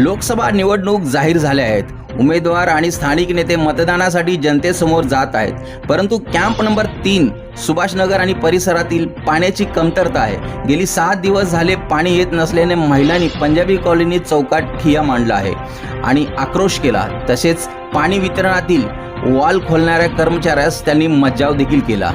लोकसभा निवडणूक जाहीर झाल्या आहेत. उमेदवार आणि स्थानिक नेते मतदानासाठी जनतेसमोर जात आहेत. परंतु कॅम्प नंबर तीन सुभाषनगर आणि परिसरातील पाण्याची कमतरता आहे. गेली सात दिवस झाले पाणी येत नसल्याने महिलांनी पंजाबी कॉलनी चौकात ठिया मांडला आहे आणि आक्रोश केला. तसेच पाणी वितरणातील वॉल खोलणाऱ्या कर्मचाऱ्यास त्यांनी मज्जाव देखील केला.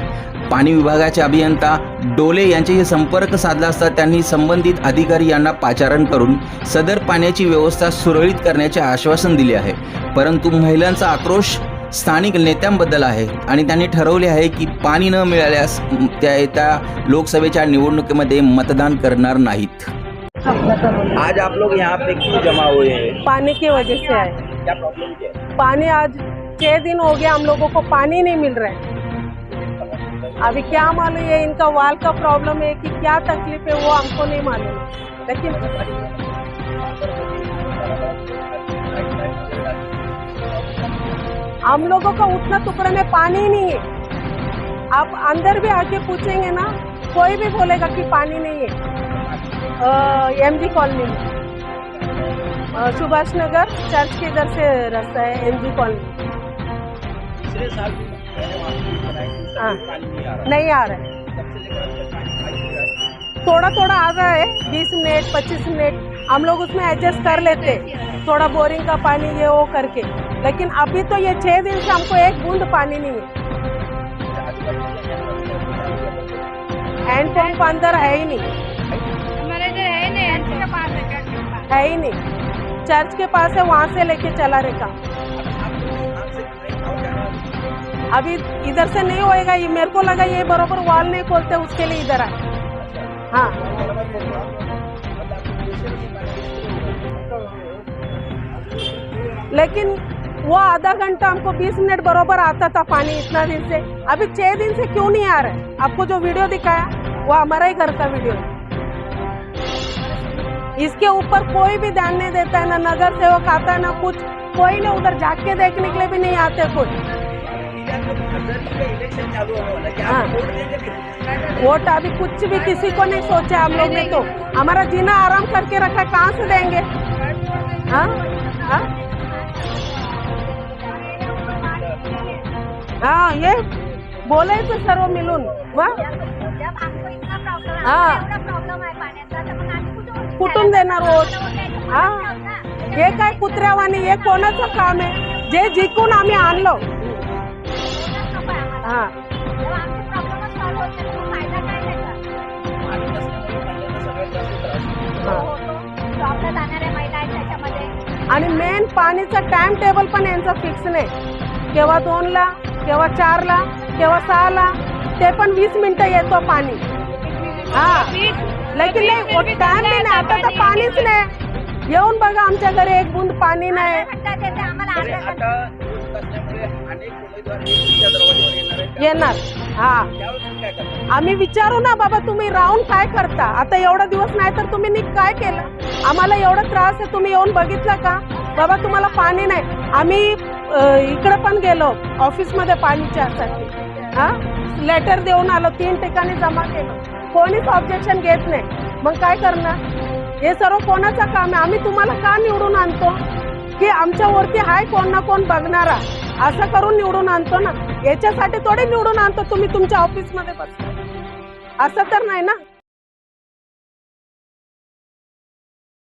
पाणी विभागाचे अभियंता डोले यांच्याशी संपर्क साधला असता त्यांनी संबंधित अधिकारी यांना पाचारण करून सदर पाण्याची व्यवस्था सुरळीत करण्याचे आश्वासन दिले आहे. परंतु महिलांचा आक्रोश स्थानिक नेत्यांबद्दल आहे आणि त्यांनी ठरवले आहे की पाणी न मिळाल्यास त्या येत्या लोकसभेच्या निवडणुकीमध्ये मतदान करणार नाहीत. आज आप लोग यहाँ पे क्यों जमा हुए हैं? पानी की वजह से आए। क्या प्रॉब्लम क्या? पानी आज छह दिन हो गया हम लोगों को पानी नहीं मिल रहा है। अभी क्या मालूम है इनका वाल का प्रॉब्लम है कि क्या तकलीफ़ है, वो हमको नहीं मालूम। लेकिन हम लोगों का उतना टुकड़े में पानी ही नहीं है। आप अंदर भी आके पूछेंगे ना, कोई भी बोलेगा कि पानी नहीं है। M G colony. Subhash Nagar church के इधर से रास्ता है एम जी कॉलोनी। पिछले साल भी मैंने वहाँ पे बनाई थी, उसमें हाँ। पानी नहीं आ रहा नहीं आ रहा है तब से लेकर अब तक पानी आ ही नहीं रहा है। थोड़ा थोड़ा आ रहा है बीस मिनट पच्चीस मिनट हम लोग उसमें एडजस्ट कर लेते हैं। थोड़ा बोरिंग का पानी ये वो करके लेकिन अभी तो ये छह दिन से हमको एक बूंद पानी नहीं है हैंड पंप अंदर है ही नहीं हमारे इधर है नहीं अंत के पास है चर्च के पास है ही नहीं चर्च के पास है वहां से लेके चला रेखा अभी इधर से नहीं होएगा, ये मेरे को लगा ये बरोबर वॉल नहीं खोलते, उसके लिए इधर आए। हाँ। लेकिन वो आधा घंटा हमको 20 मिनट बरोबर आता था पानी इतना दिन से। अभी छह दिन से क्यों नहीं आ रहा? है आपको जो वीडियो दिखाया, वो हमारा ही घर का वीडियो है इसके ऊपर कोई भी ध्यान नहीं देता है, ना नगर सेवक आता है, ना कुछ। कोई नहीं उधर झाँक के देखने के लिए भी नहीं आते कोई हाँ। वोट अभी कुछ भी किसी को नहीं सोचा हम लोग ने तो। हमारा जीना आराम करके रखा है, कहाँ से देंगे? हाँ? हाँ? हाँ ये बोले तो सर्व मिलून। वा जब हमको इतना हाँ. ये देणार वोट हा। हे काय कुत्र्यावानी हे कोणाचं काम आहे? जे जिंकून आम्ही आणलो हा जेव्हा आमचे प्रॉब्लेमच सॉल्व्ह होत नाही तर मग फायदा काय त्याचा पाणी नसल्यामुळे महिलांना सगळ्यात जास्त त्रास होतो. हा. होतो जॉबला जाणाऱ्या महिला आहेत त्याच्यामध्ये आणि मेन पाणीचं टाइम टेबल पण यांचं फिक्स नाही केव्हा दोनला केव्हा चारला केव्हा सहाला ते पण वीस मिनिटं येतो पाणी हा लेकिन नाही टाइम नाही ना, आता तर पाणीच नाही येऊन बघा आमच्या घरी एक बूंद पाणी नाही घंटा देते आम्हाला तरी अर्धा घंटा आता निवडणूक असल्यामुळे अनेक उमेदवार हे तुमच्या दरवाज्यावर येणार. हा. आम्ही विचारू ना बाबा तुम्ही राहून काय करता? आता एवढा दिवस नाही तर तुम्ही काय केलं? आम्हाला एवढा त्रास आहे तुम्ही येऊन बघितलं का? बाबा तुम्हाला पाणी नाही. आम्ही इकडे इकडं पण गेलो ऑफिसमध्ये पाणीच्यासाठी हा? लेटर देऊन आलो तीन ठिकाणी जमा केलं. कोणीच ऑब्जेक्शन घेत नाही. मग काय करणार? हे सर्व कोणाचं काम आहे? आम्ही तुम्हाला का निवडून आणतो? की आमच्यावरती हाय कोण ना कोण बघणारा? असं करून निवडून आणतो ना. याच्यासाठी थोडे निवडून आणतो तुम्ही तुमच्या ऑफिसमध्ये बस असं तर नाही ना?